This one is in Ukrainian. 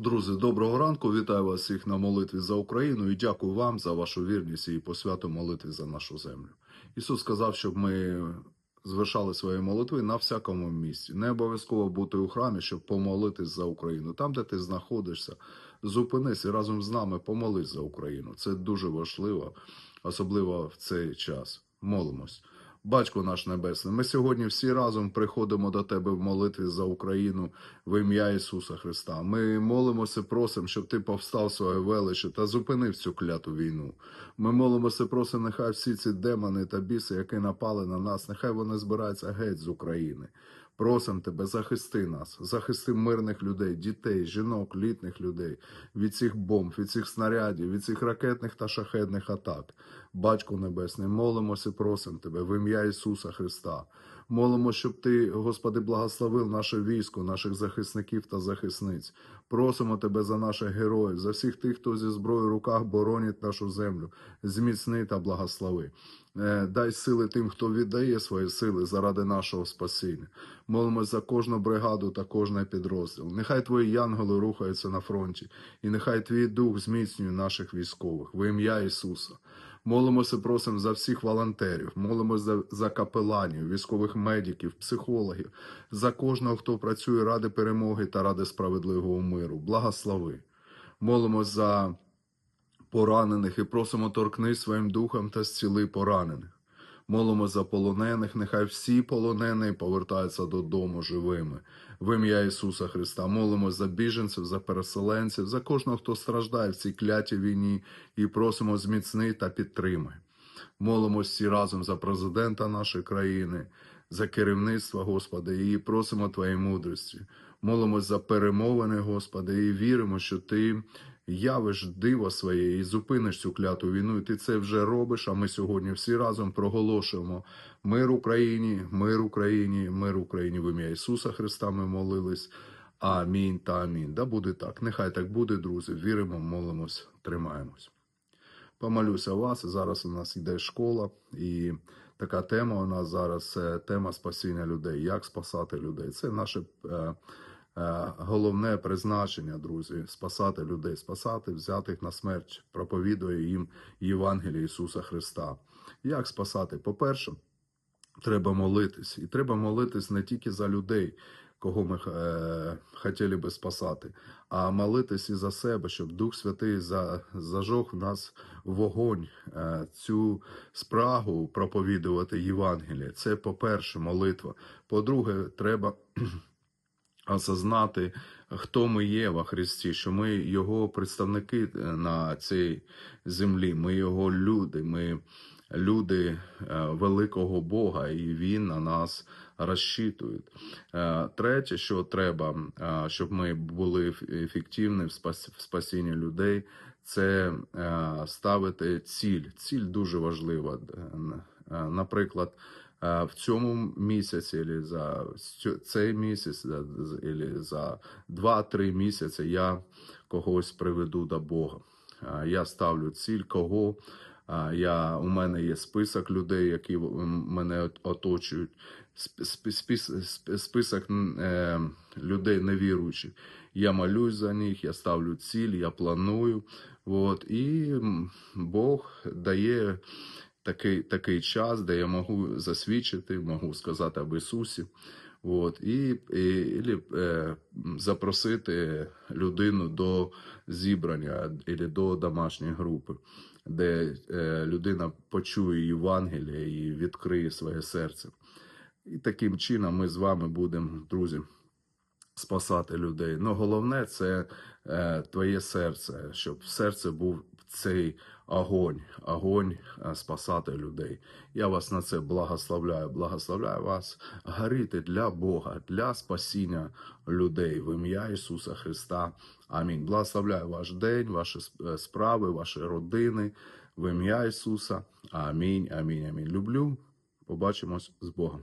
Друзі, доброго ранку. Вітаю вас всіх на молитві за Україну і дякую вам за вашу вірність і посвяту молитві за нашу землю. Ісус сказав, щоб ми звершали свої молитви на всякому місці. Не обов'язково бути у храмі, щоб помолитись за Україну. Там, де ти знаходишся, зупинись і разом з нами помолись за Україну. Це дуже важливо, особливо в цей час. Молимось. Батько наш Небесний, ми сьогодні всі разом приходимо до Тебе в молитві за Україну в ім'я Ісуса Христа. Ми молимося, просимо, щоб Ти повстав своє величе та зупинив цю кляту війну. Ми молимося, просимо, нехай всі ці демони та біси, які напали на нас, нехай вони збираються геть з України. Просимо тебе, захисти нас, захисти мирних людей, дітей, жінок, літніх людей від цих бомб, від цих снарядів, від цих ракетних та шахедних атак. Батько Небесний, молимося, просимо тебе в ім'я Ісуса Христа. Молимо, щоб ти, Господи, благословив наше військо, наших захисників та захисниць. Просимо тебе за наших героїв, за всіх тих, хто зі зброєю в руках боронить нашу землю. Зміцни та благослови. Е, Дай сили тим, хто віддає свої сили заради нашого спасіння. Молимось за кожну бригаду та кожний підрозділ. Нехай твої янголи рухаються на фронті, і нехай твій дух зміцнює наших військових в ім'я Ісуса. Молимося, просимо за всіх волонтерів, молимося за, за капеланів, військових медиків, психологів, за кожного, хто працює ради перемоги та ради справедливого миру. Благослови. Молимось за поранених і просимо торкнись своїм духом та зціли поранених. Молимо за полонених, нехай всі полонені повертаються додому живими. В ім'я Ісуса Христа молимо за біженців, за переселенців, за кожного, хто страждає в цій клятій війні, і просимо зміцни та підтримай. Молимось всі разом за президента нашої країни, за керівництво, Господи, і просимо Твоєї мудрості. Молимось за перемовини, Господи, і віримо, що Ти явиш диво своє і зупиниш цю кляту війну. І ти це вже робиш. А ми сьогодні всі разом проголошуємо мир Україні, мир Україні, мир Україні в ім'я Ісуса Христа. Ми молились. Амінь та амінь. Да буде так. Нехай так буде, друзі. Віримо, молимось, тримаємось. Помолюся вас. Зараз у нас йде школа, і така тема у нас зараз це тема спасіння людей. Як спасати людей? Це наше е, е, головне призначення, друзі. Спасати людей, спасати, взяти їх на смерть, проповідує їм Євангеліє Ісуса Христа. Як спасати? По-перше, треба молитись. І треба молитись не тільки за людей, кого ми е, хотіли би спасати, а молитись і за себе, щоб Дух Святий за, зажег в нас вогонь, е, цю спрагу проповідувати Євангеліє. Це, по-перше, молитва. По-друге, треба осознати, хто ми є во Христі, що ми Його представники е, на цій землі, ми Його люди, ми люди е, великого Бога, і Він на нас розчитує. Е, Третє, що треба, щоб ми були ефективні в спасінні людей, це ставити ціль. Ціль дуже важлива. Е, Наприклад, е, в цьому місяці, або за цей місяць, або за 2-3 місяці я когось приведу до Бога. Е, Я ставлю ціль, кого Я, у мене є список людей, які мене оточують, сп- спис- спис- список е, людей невіруючих. Я молюсь за них, я ставлю ціль, я планую. От, і Бог дає такий, такий час, де я можу засвідчити, можу сказати об Ісусі. От, і, і, і е, запросити людину до зібрання або до домашньої групи, де е, людина почує Євангеліє і відкриє своє серце. І таким чином ми з вами будемо, друзі, спасати людей. Ну, головне це е, твоє серце, щоб в серці був цей огонь, огонь е, спасати людей. Я вас на це благословляю, благословляю вас горіти для Бога, для спасіння людей в ім'я Ісуса Христа. Амінь. Благословляю ваш день, ваші е, справи, ваші родини в ім'я Ісуса. Амінь, амінь, амінь. Люблю. Побачимось з Богом.